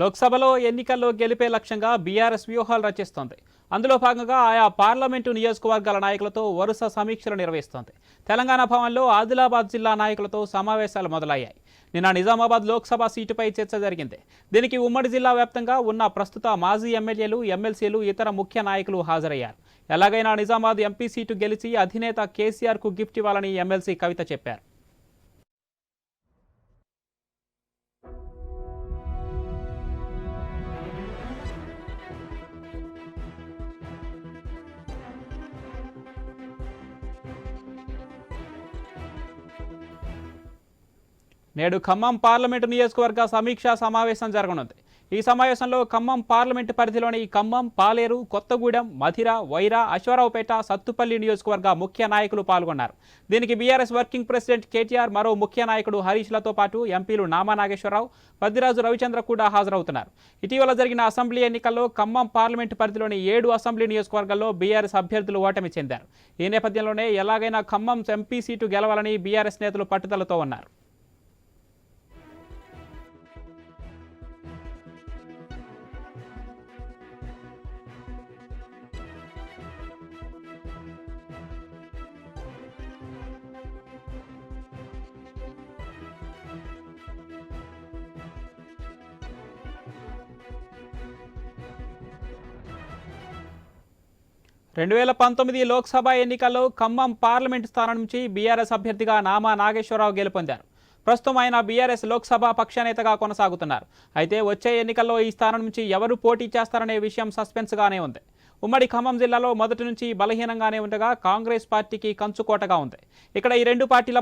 లోక్సభలో ఎన్నికల్లో గెలిపే లక్ష్యంగా బీఆర్ఎస్ వ్యూహాలు రచిస్తోంది. అందులో భాగంగా ఆయా పార్లమెంటు నియోజకవర్గాల నాయకులతో వరుస సమీక్షలు నిర్వహిస్తోంది. తెలంగాణ భవన్లో ఆదిలాబాద్ జిల్లా నాయకులతో సమావేశాలు మొదలయ్యాయి. నిన్న నిజామాబాద్ లోక్సభ సీటుపై చర్చ జరిగింది. దీనికి ఉమ్మడి జిల్లా వ్యాప్తంగా ఉన్న ప్రస్తుత మాజీ ఎమ్మెల్యేలు ఎమ్మెల్సీలు ఇతర ముఖ్య నాయకులు హాజరయ్యారు. ఎలాగైనా నిజామాబాద్ ఎంపీ సీటు గెలిచి అధినేత కేసీఆర్కు గిఫ్ట్ ఇవ్వాలని ఎమ్మెల్సీ కవిత చెప్పారు. నేడు ఖమ్మం పార్లమెంటు నియోజకవర్గ సమీక్షా సమావేశం జరగనుంది. ఈ సమావేశంలో ఖమ్మం పార్లమెంటు పరిధిలోని ఖమ్మం పాలేరు కొత్తగూడెం మధిర వైరా అశ్వారావుపేట సత్తుపల్లి నియోజకవర్గ ముఖ్య నాయకులు పాల్గొన్నారు. దీనికి బీఆర్ఎస్ వర్కింగ్ ప్రెసిడెంట్ కేటీఆర్ మరో ముఖ్య నాయకుడు హరీష్లతో పాటు ఎంపీలు నామా నాగేశ్వరరావు పద్దిరాజు రవిచంద్ర కూడా హాజరవుతున్నారు. ఇటీవల జరిగిన అసెంబ్లీ ఎన్నికల్లో ఖమ్మం పార్లమెంటు పరిధిలోని ఏడు అసెంబ్లీ నియోజకవర్గాల్లో బీఆర్ఎస్ అభ్యర్థులు ఓటమి చెందారు. ఈ నేపథ్యంలోనే ఎలాగైనా ఖమ్మం ఎంపీ సీటు గెలవాలని బీఆర్ఎస్ నేతలు పట్టుదలతో ఉన్నారు. రెండు వేల పంతొమ్మిది లోక్సభ ఎన్నికల్లో ఖమ్మం పార్లమెంటు స్థానం నుంచి బీఆర్ఎస్ అభ్యర్థిగా నామా నాగేశ్వరరావు గెలుపొందారు. ప్రస్తుతం ఆయన బీఆర్ఎస్ లోక్సభ పక్షనేతగా కొనసాగుతున్నారు. అయితే వచ్చే ఎన్నికల్లో ఈ స్థానం నుంచి ఎవరు పోటీ చేస్తారనే విషయం సస్పెన్స్గానే ఉంది. ఉమ్మడి ఖమ్మం జిల్లాలో మొదటి నుంచి బలహీనంగానే ఉండగా కాంగ్రెస్ పార్టీకి కంచుకోటగా ఉంది. ఇక్కడ ఈ రెండు పార్టీల